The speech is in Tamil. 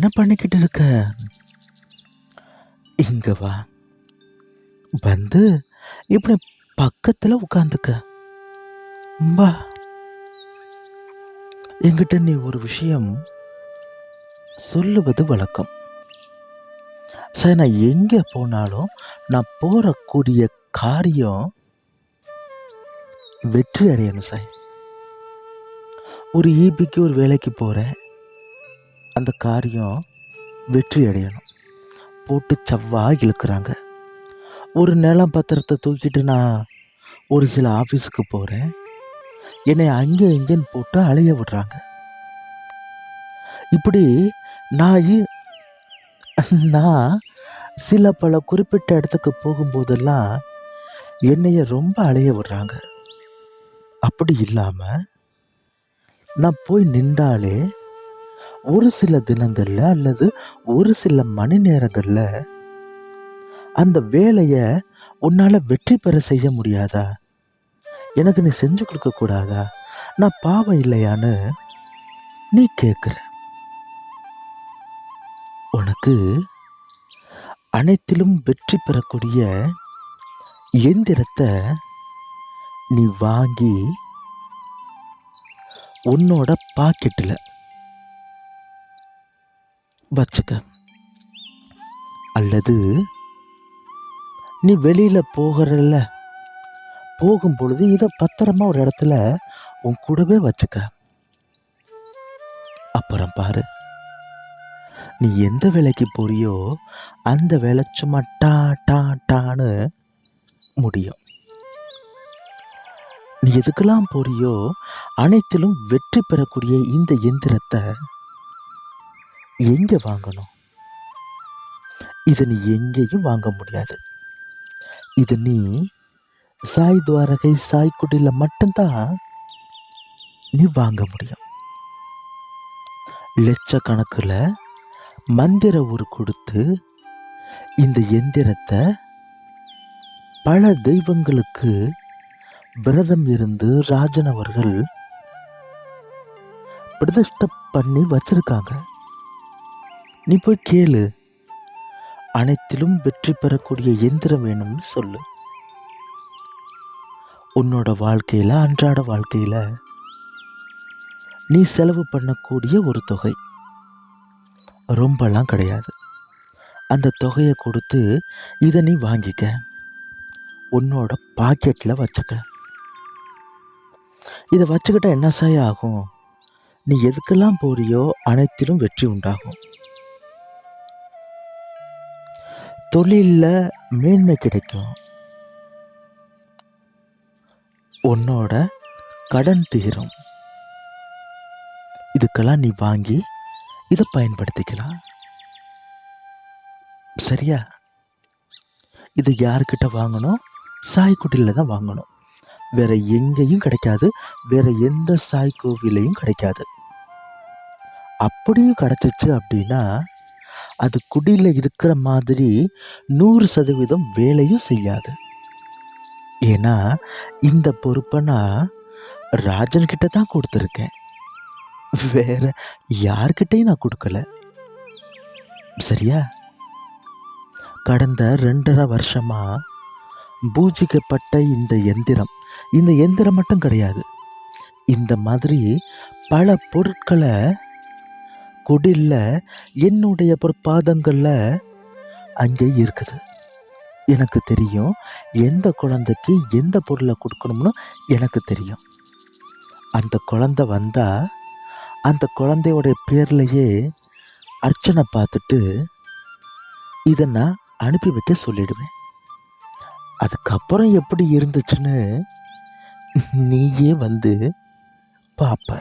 என்ன பண்ணிக்கிட்டு இருக்க? இங்க வா. வந்து இப்படி பக்கத்துல உட்காந்துக்க வா. என்கிட்ட நீ ஒரு விஷயம் சொல்லுவது வழக்கம். சரி நான் எங்க போனாலும் நான் போறக்கூடிய காரியம் வெற்றி அடையணும் சார் ஒரு ஈபிக்கு ஒரு வேலைக்கு போகிறேன் அந்த காரியம் வெற்றி அடையணும். போட்டு செவ்வாய் இழுக்கிறாங்க. ஒரு நிலம் பத்திரத்தை தூக்கிட்டு நான் ஒரு சில ஆஃபீஸுக்கு போகிறேன் என்னை அங்கே இங்கேன்னு போட்டு அலைய விடுறாங்க. இப்படி நான் இ- நான் சில பல குறிப்பிட்ட இடத்துக்கு போகும்போதெல்லாம் என்னைய ரொம்ப அலைய விடுறாங்க. அப்படி இல்லாமல் நான் போய் நின்றாலே ஒரு சில தினங்களில் அல்லது ஒரு சில மணி நேரங்களில் அந்த வேலையை உன்னால் வெற்றி பெற செய்ய முடியாதா? எனக்கு நீ செஞ்சு கொடுக்க கூடாதா? நான் பாவம் இல்லையான்னு நீ கேட்குற உனக்கு அனைத்திலும் வெற்றி பெறக்கூடிய எந்திரத்தை நீ வாங்கி உன்னோட பாக்கெட்டில் வச்சுக்க. அல்லது நீ வெளியில் போகிறல்ல. போகும் பொழுது இதை பத்திரமா ஒரு இடத்துல உன் கூடவே வச்சுக்க. அப்புறம் பாரு. நீ எந்த வேலைக்கு போறியோ அந்த வேலை சும்மா டா டா டான்னு முடியும். நீ எதுக்கெல்லாம் போறியோ அனைத்திலும் வெற்றி பெறக்கூடிய இந்த எந்திரத்தை எங்கே வாங்கணும்? இதை நீ எங்கேயும் வாங்க முடியாது. இது நீ சாய் துவாரகை சாய் குடியில் மட்டும்தான் நீ வாங்க முடியும். லட்சக்கணக்கில் மந்திர ஊர் கொடுத்து இந்த எந்திரத்தை பல தெய்வங்களுக்கு விரதம் இருந்து ராஜன் அவர்கள் பிரதிஷ்ட பண்ணி வச்சிருக்காங்க. நீ போய் கேளு. அனைத்திலும் வெற்றி பெறக்கூடிய எந்திரம் வேணும்னு சொல்லு. உன்னோட வாழ்க்கையில் அன்றாட வாழ்க்கையில் நீ செலவு பண்ணக்கூடிய ஒரு தொகை. ரொம்பலாம் கிடையாது. அந்த தொகையை கொடுத்து இதை நீ வாங்கிக்க. உன்னோட பாக்கெட்டில் வச்சுக்க. இதை வச்சுக்கிட்டால் என்ன சாய ஆகும்? நீ எதுக்கெல்லாம் போறியோ அனைத்திலும் வெற்றி உண்டாகும். தொழில்ல மேன்மை கிடைக்கும். உன்னோட கடன் தீரும். இதுக்கெல்லாம் நீ வாங்கி இதை பயன்படுத்திக்கலாம். சரியா? இது யார்கிட்ட வாங்கணும்? சாய்க்குட்டியில் தான் வாங்கணும். வேற எங்கேயும் கிடைக்காது. வேற எந்த சாய் கோவிலையும் கிடைக்காது. அப்படியும் கிடைச்சிச்சு அப்படின்னா அது குடியில் இருக்கிற மாதிரி நூறு சதவீதம் வேலையும் செய்யாது. ஏன்னா இந்த பொறுப்பை நான் ராஜன்கிட்ட தான் கொடுத்துருக்கேன். வேற யார்கிட்டையும் நான் கொடுக்கல. சரியா? கடந்த ரெண்டரை வருஷமாக பூஜிக்கப்பட்ட இந்த எந்திரம் இந்த எந்திரம் மட்டும் கிடையாது. இந்த மாதிரி பல பொருட்களை குடில்ல என்னுடைய பாதங்களில் அங்கே இருக்குது. எனக்கு தெரியும் எந்த குழந்தைக்கு எந்த பொருளை கொடுக்கணும்னு எனக்கு தெரியும். அந்த குழந்தை வந்தா அந்த குழந்தையோடைய பேர்லையே அர்ச்சனை பார்த்துட்டு இதை நான் அனுப்பி வைக்க சொல்லிடுவேன். அதுக்கப்புறம் எப்படி இருந்துச்சுன்னு நீயே வந்து பார்ப்ப.